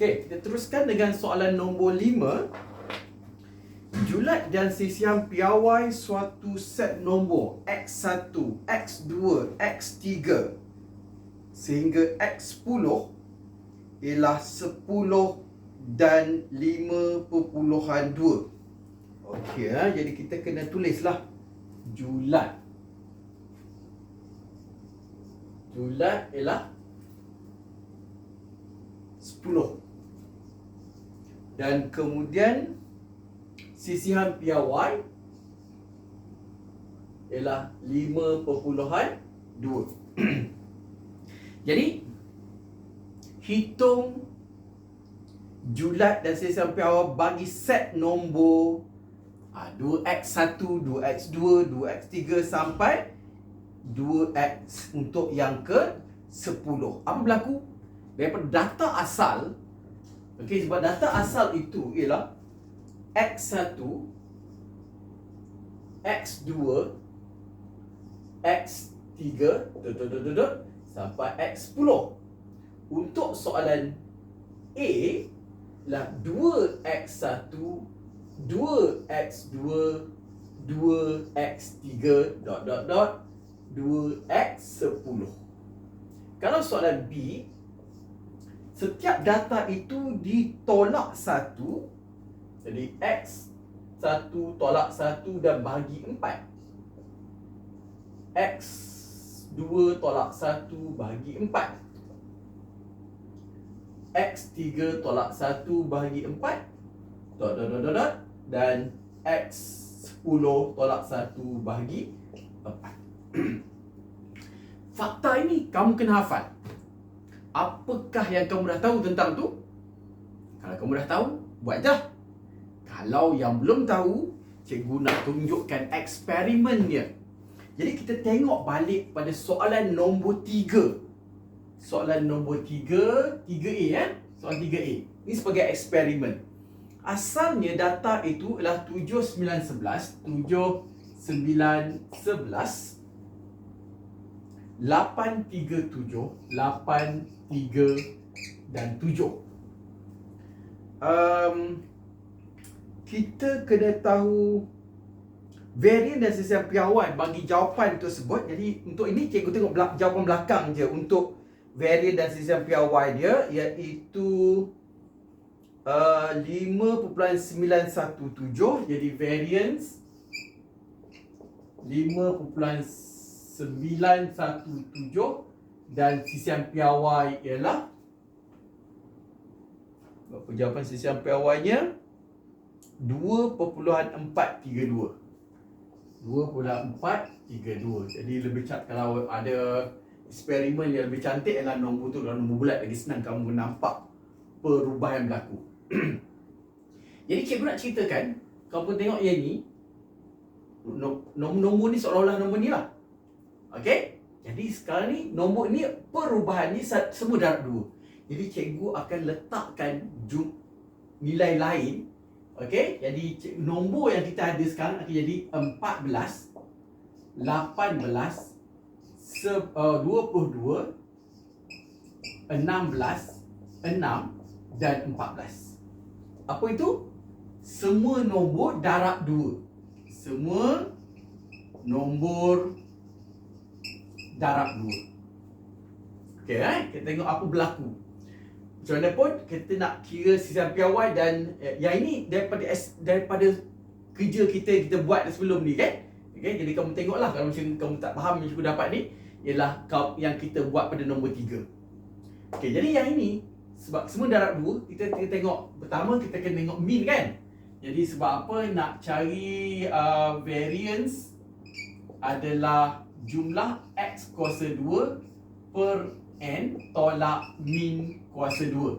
Okey, kita teruskan dengan soalan nombor 5. Julat dan sisihan piawai suatu set nombor X1, X2, X3 sehingga X10 ialah 10 dan 5.2. Okey, ha? jadi kita kena tulislah julat. Julat ialah 10. Dan kemudian sisihan piawai ialah 5.2. Jadi hitung julat dan sisihan piawai bagi set nombor ha, 2x1, 2x2, 2x3 sampai 2x untuk yang ke 10. Apa berlaku? Daripada data asal Okey sebab data asal itu ialah x1 x2 x3 dot dot dot dot sampai x10. Untuk soalan A lah 2x1 2x2 2x3 dot dot dot 2x10. Kalau soalan B setiap data itu ditolak satu jadi x satu tolak satu dan bagi empat. X dua tolak satu bagi empat. X tiga tolak satu bagi empat. Dot dot dot dot, dot. Dan x sepuluh tolak satu bagi empat. Fakta ini kamu kena hafal apakah yang kamu dah tahu tentang tu? Kalau kamu dah tahu, buat je. Kalau yang belum tahu, cikgu nak tunjukkan eksperimen dia. Jadi kita tengok balik pada soalan nombor 3. Soalan nombor 3, 3A ya. Soalan 3A. Ini sebagai eksperimen. Asalnya data itu adalah 7911, 7911 837 8 3 dan 7 um, kita kena tahu varian dan sesian piawai bagi jawapan tersebut. Jadi untuk ini cikgu tengok belak- jawapan belakang je untuk varian dan sesian piawai dia iaitu uh, 5.917 jadi variance 5.917 917 dan sisian piawai ialah berapa jawapan sisian piawainya? 2.432 2.432 jadi lebih cantik kalau ada eksperimen yang lebih cantik ialah nombor tu kalau nombor bulat lagi senang kamu nampak perubahan berlaku. Jadi cikgu nak ceritakan kamu tengok yang ni nombor-nombor ni seolah-olah nombor ni lah. Okey? Jadi sekarang ni nombor ni perubahan ni semua darab dua. Jadi cikgu akan letakkan jum, nilai lain. Okey? Jadi nombor yang kita ada sekarang akan jadi 14 18 se, uh, 22 16 6 dan 14. Apa itu? Semua nombor darab dua. Semua nombor darab dua. Okey eh, kita tengok apa berlaku. Macam mana pun kita nak kira sisian piawai dan eh, yang ini daripada daripada kerja kita kita buat sebelum ni kan. Okey, jadi kamu tengoklah kalau macam kamu tak faham yang cikgu dapat ni ialah yang kita buat pada nombor tiga. Okey, jadi yang ini sebab semua darab dua, kita, kita tengok pertama kita kena tengok mean kan. Jadi sebab apa nak cari uh, variance adalah jumlah x kuasa 2 per n tolak min kuasa 2.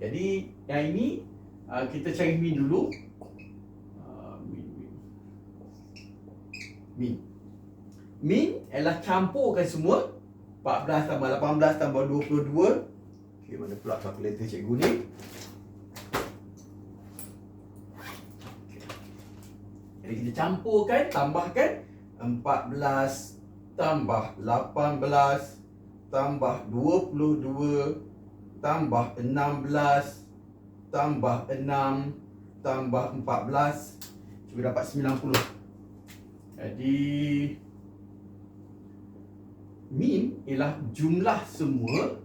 Jadi yang ini uh, kita cari min dulu. Uh, min, min. ialah campurkan semua 14 tambah 18 tambah 22 Okey, mana pula kalkulator cikgu ni Jadi kita campurkan, tambahkan 14 tambah 18 tambah 22 tambah 16 tambah 6 tambah 14 cuba dapat 90. Jadi min ialah jumlah semua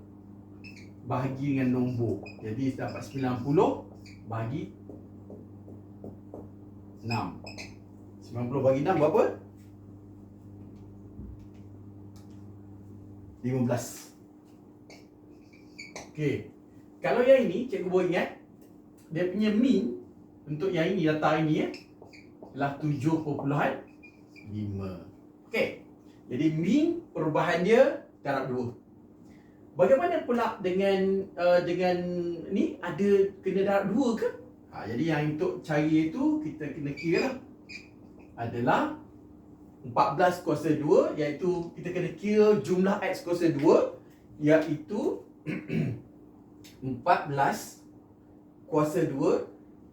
bahagi dengan nombor. Jadi dapat 90 bahagi 6. 90 bagi 6 berapa? 15. Okey. Kalau yang ini cikgu boleh ingat dia punya min untuk yang ini data ini ya ialah 7.5. Okey. Jadi min perubahan dia darab 2. Bagaimana pula dengan uh, dengan ni ada kena darab 2 ke? Ha, jadi yang untuk cari itu kita kena kira lah. Adalah 14 kuasa 2 iaitu kita kena kira jumlah x kuasa 2 iaitu 14 kuasa 2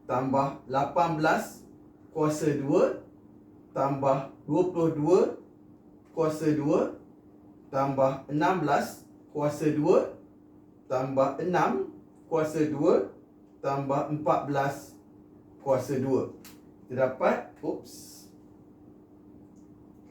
tambah 18 kuasa 2 tambah 22 kuasa 2 tambah 16 kuasa 2 tambah 6 kuasa 2 tambah 14 kuasa 2 kita dapat oops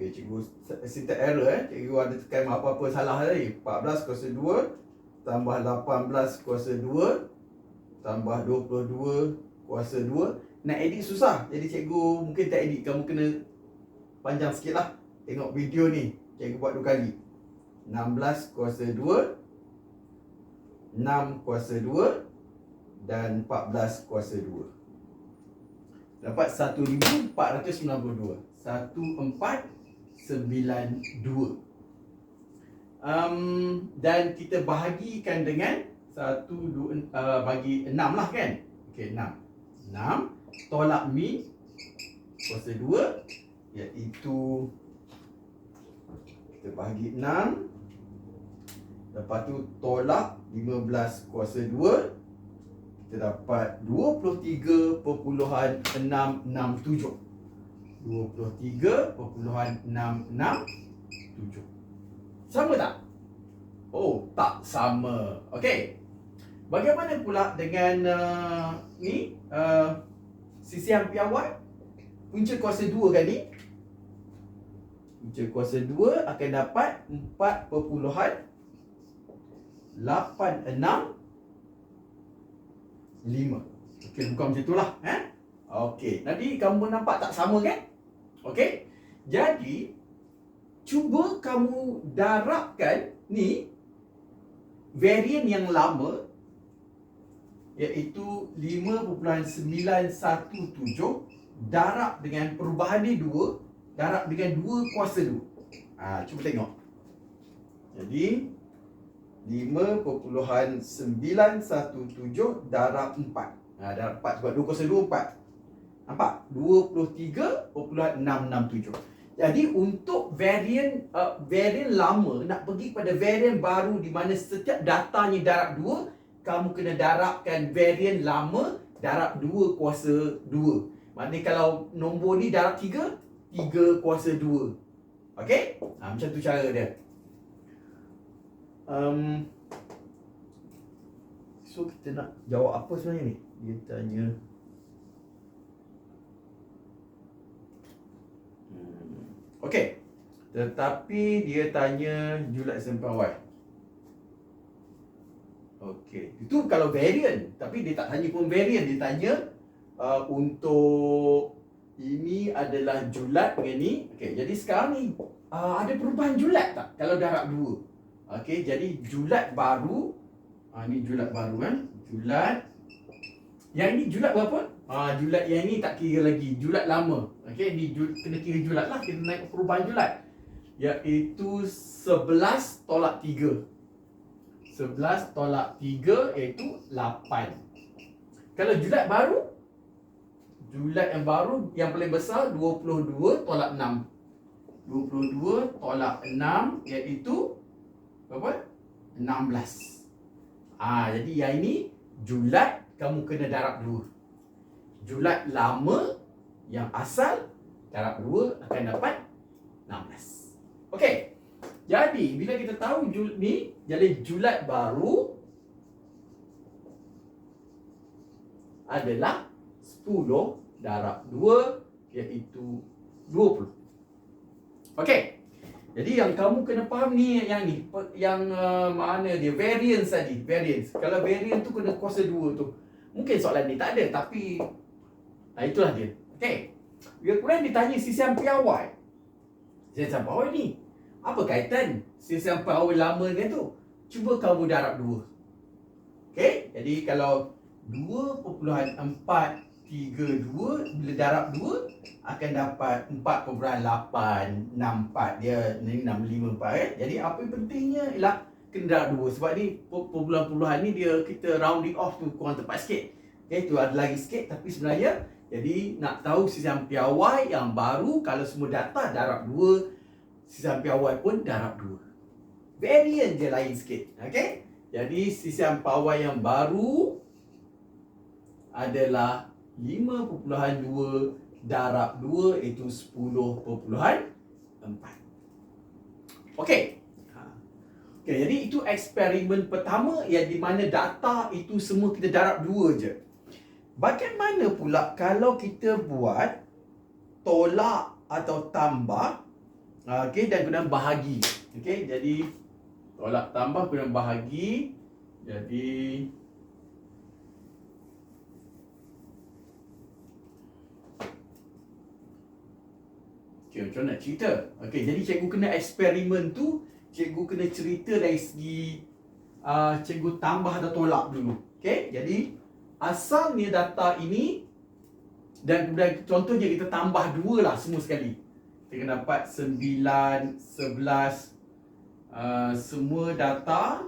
Okay, cikgu syntax error eh. Cikgu ada tekan apa-apa salah tadi. 14 kuasa 2 tambah 18 kuasa 2 tambah 22 kuasa 2. Nak edit susah. Jadi cikgu mungkin tak edit. Kamu kena panjang sikit lah. Tengok video ni. Cikgu buat dua kali. 16 kuasa 2 6 kuasa 2 dan 14 kuasa 2. Dapat 1492. 92 um, dan kita bahagikan dengan 1 2 uh, bagi 6 lah kan? Okey 6 6 tolak mi kuasa 2 iaitu kita bahagi 6 lepas tu tolak 15 kuasa 2 kita dapat 23.667 23.667 Sama tak? Oh, tak sama. Okey. Bagaimana pula dengan uh, ni uh, Sisihan piawai Punca kuasa 2 kan ni? Punca kuasa 2 akan dapat 4.86 5 Okey, bukan macam itulah eh? Okey, nanti kamu nampak tak sama kan? Okey? Jadi cuba kamu darabkan ni varian yang lama iaitu 5.917 darab dengan perubahan ni 2 darab dengan 2 kuasa 2. Ha, cuba tengok. Jadi 5.917 darab 4. Ha, darab 4 sebab 2 kuasa 2 4. Nampak? 23.667. Jadi untuk varian uh, varian lama nak pergi pada varian baru di mana setiap datanya darab 2, kamu kena darabkan varian lama darab 2 kuasa 2. Maknanya kalau nombor ni darab 3, 3 kuasa 2. Okey? Ha, macam tu cara dia. Um, so kita nak jawab apa sebenarnya ni? Dia tanya Okey. Tetapi dia tanya julat sempawai. Okey. Itu kalau variant. Tapi dia tak tanya pun variant. Dia tanya uh, untuk ini adalah julat dengan ni. Okey. Jadi sekarang ni uh, ada perubahan julat tak? Kalau darab dua. Okey. Jadi julat baru. Uh, ini julat baru kan. Julat. Yang ini julat berapa? Ah, julat yang ni tak kira lagi. Julat lama. Okey, ni jul, kena kira julat lah. Kita naik perubahan julat. Iaitu 11 tolak 3. 11 tolak 3 iaitu 8. Kalau julat baru, julat yang baru yang paling besar 22 tolak 6. 22 tolak 6 iaitu berapa? 16. Ah, jadi yang ini julat kamu kena darab 2 julat lama yang asal darab 2 akan dapat 16. Okey. Jadi bila kita tahu jul ni jadi julat baru adalah 10 darab 2 iaitu 20. Okey. Jadi yang kamu kena faham ni yang ni yang uh, mana dia variance tadi, variance. Kalau variance tu kena kuasa 2 tu. Mungkin soalan ni tak ada tapi nah, itulah dia. Okey. Dia kemudian ditanya sisian piawai. Sisian piawai ni apa kaitan sisian piawai lama dengan tu? Cuba kamu darab 2. Okey, jadi kalau 2.4 32 bila darab 2 akan dapat 4.864 dia ni 654 eh. Jadi apa yang pentingnya ialah kena darab 2 sebab ni perpuluhan-puluhan ni dia kita rounding off tu kurang tepat sikit. Okey tu ada lagi sikit tapi sebenarnya jadi nak tahu sistem piawai yang baru kalau semua data darab 2 sistem piawai pun darab 2. Variant je lain sikit. Okey? Jadi sistem piawai yang baru adalah 5.2 darab 2 itu 10.4. Okey. Okey, jadi itu eksperimen pertama yang di mana data itu semua kita darab 2 je. Bagaimana pula kalau kita buat tolak atau tambah okey dan kemudian bahagi. Okey, jadi tolak tambah kemudian bahagi. Jadi Okay, macam nak cerita? Okay, jadi cikgu kena eksperimen tu, cikgu kena cerita dari segi uh, cikgu tambah atau tolak dulu. Okay, jadi asalnya data ini dan kemudian contohnya kita tambah dua lah semua sekali. Kita akan dapat sembilan, sebelas, uh, semua data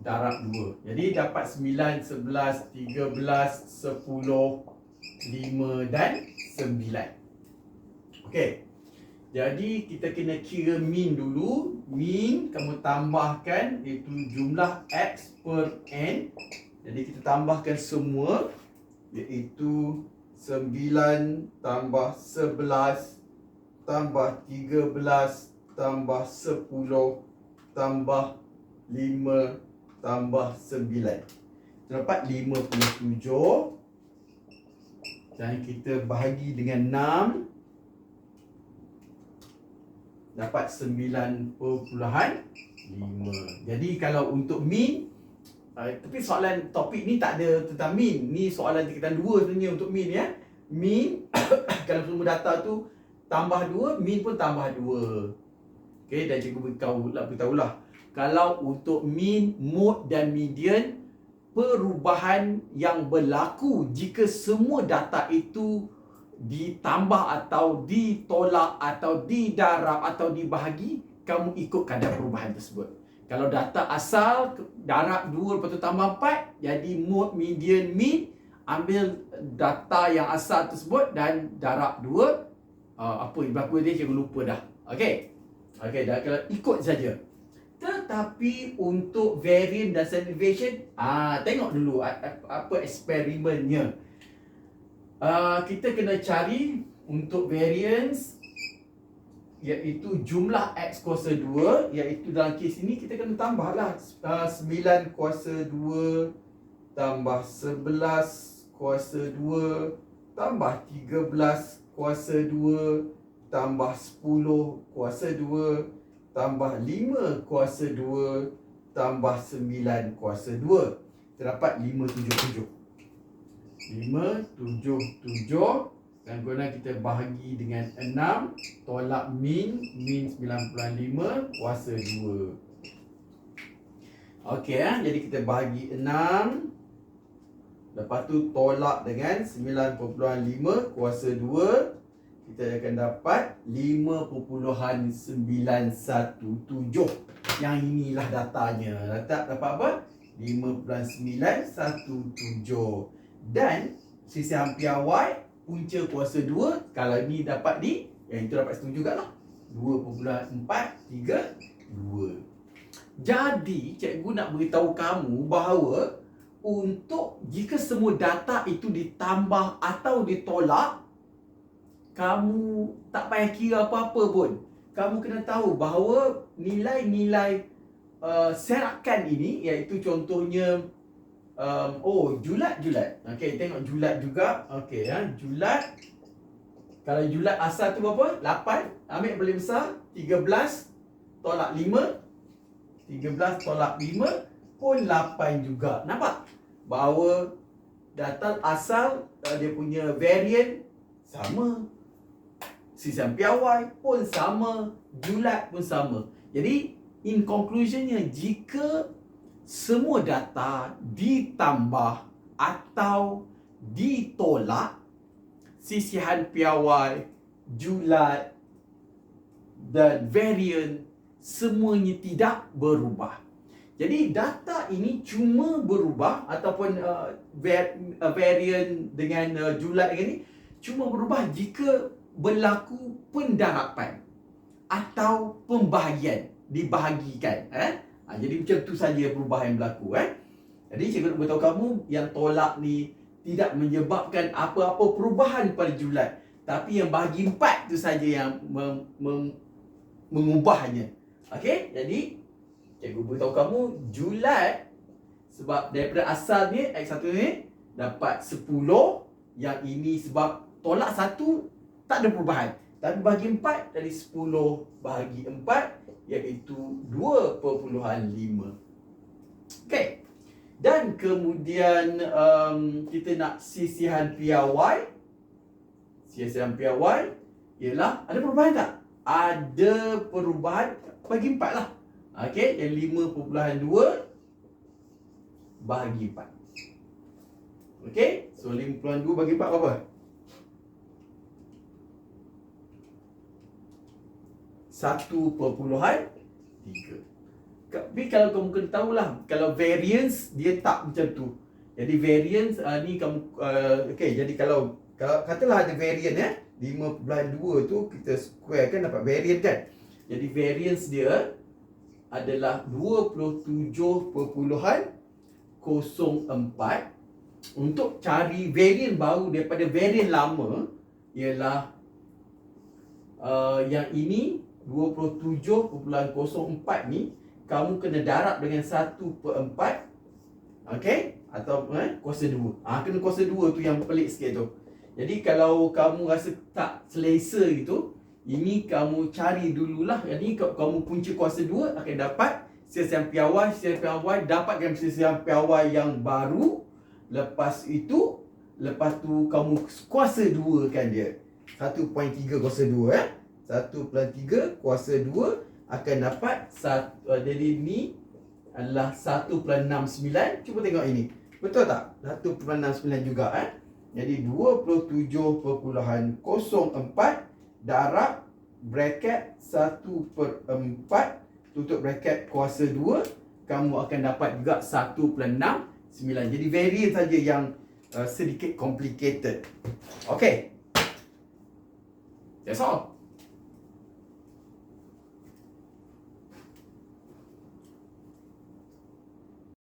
darab dua. Jadi dapat sembilan, sebelas, tiga belas, sepuluh, 5 dan 9. Okey. Jadi kita kena kira min dulu. Min kamu tambahkan itu jumlah x per n. Jadi kita tambahkan semua iaitu 9 tambah 11 tambah 13 tambah 10 tambah 5 tambah 9. Dapat 57 dan kita bahagi dengan 6 dapat 9.5 jadi kalau untuk min uh, tapi soalan topik ni tak ada tentang min. Ni soalan tingkatan 2 sebenarnya untuk min ya. Min kalau semua data tu tambah 2 min pun tambah 2 okey dan cikgu beritahu lah beritahulah. Kalau untuk min mode dan median perubahan yang berlaku jika semua data itu ditambah atau ditolak atau didarab atau dibahagi kamu ikut kadar perubahan tersebut. Kalau data asal darab 2 lepas tu tambah 4 jadi mode median mean ambil data yang asal tersebut dan darab 2 uh, apa berapa dia cikgu lupa dah. Okey? Okey dah kalau ikut saja. Tetapi untuk variant dan deviation, ah tengok dulu apa eksperimennya. Uh, kita kena cari untuk variance iaitu jumlah x kuasa 2 iaitu dalam kes ini kita kena tambahlah uh, 9 kuasa 2 tambah 11 kuasa 2 tambah 13 kuasa 2 tambah 10 kuasa 2 tambah 5 kuasa 2 tambah 9 kuasa 2 terdapat 577 577 dan guna kita bahagi dengan 6 tolak min min 95 kuasa 2 Okey eh? jadi kita bahagi 6 Lepas tu tolak dengan 9.5 kuasa 2 kita akan dapat 5.917 yang inilah datanya. Data dapat apa? 5.917 dan sisi hampir Y punca kuasa 2 kalau ini dapat di yang itu dapat setuju juga lah 2.432 jadi cikgu nak beritahu kamu bahawa untuk jika semua data itu ditambah atau ditolak kamu tak payah kira apa-apa pun. Kamu kena tahu bahawa nilai-nilai uh, serakan ini iaitu contohnya um, oh julat-julat. Okey, tengok julat juga. Okey ya, julat. Kalau julat asal tu berapa? 8. Ambil paling besar 13 tolak 5. 13 tolak 5 pun 8 juga. Nampak? Bahawa data asal uh, dia punya variant sama. Sisian piawai pun sama, julat pun sama. Jadi in conclusionnya jika semua data ditambah atau ditolak sisihan piawai, julat dan variant semuanya tidak berubah. Jadi data ini cuma berubah ataupun uh, uh variant dengan uh, julat ini cuma berubah jika berlaku pendarapan atau pembahagian dibahagikan eh ha, jadi macam tu saja perubahan yang berlaku eh. Jadi cikgu nak beritahu kamu yang tolak ni tidak menyebabkan apa-apa perubahan pada julat tapi yang bahagi empat tu saja yang mem, mem, mengubahnya. Okey? Jadi cikgu beritahu kamu julat sebab daripada asalnya x1 ni dapat 10 yang ini sebab tolak satu tak ada perubahan. Tapi bahagi empat dari 10 bahagi empat iaitu 2.5 okey. Dan kemudian um, kita nak sisihan piawai. Sisihan piawai ialah ada perubahan tak? Ada perubahan bagi empat lah. Okey yang 5.2 bahagi empat. Okey so 5.2 bagi empat berapa Tapi kalau kamu kena tahulah kalau variance dia tak macam tu. Jadi variance uh, ni kamu uh, okey jadi kalau kalau katalah ada variance ya 5.2 tu kita square kan dapat variance kan. Jadi variance dia adalah 27.04 untuk cari variant baru daripada variant lama ialah uh, yang ini 27.04 ni kamu kena darab dengan 1 per 4 Okey? Atau eh, kuasa 2 ha, Kena kuasa 2 tu yang pelik sikit tu. Jadi kalau kamu rasa tak selesa gitu Ini kamu cari dululah. Jadi kamu punca kuasa 2 akan dapat Sesian piawai Sesian piawai Dapatkan sesian piawai yang baru. Lepas itu Lepas tu kamu kuasa 2 kan dia. 1.3 kuasa 2 eh 1 plus 3 kuasa 2 akan dapat satu, uh, jadi ni adalah 1 plus 69 cuba tengok ini. Betul tak? 1 plus 69 juga eh? Jadi 27.04 darab bracket 1 per 4 tutup bracket kuasa 2 kamu akan dapat juga 1 plus 6 9 jadi variant saja yang uh, sedikit complicated. Okay. That's all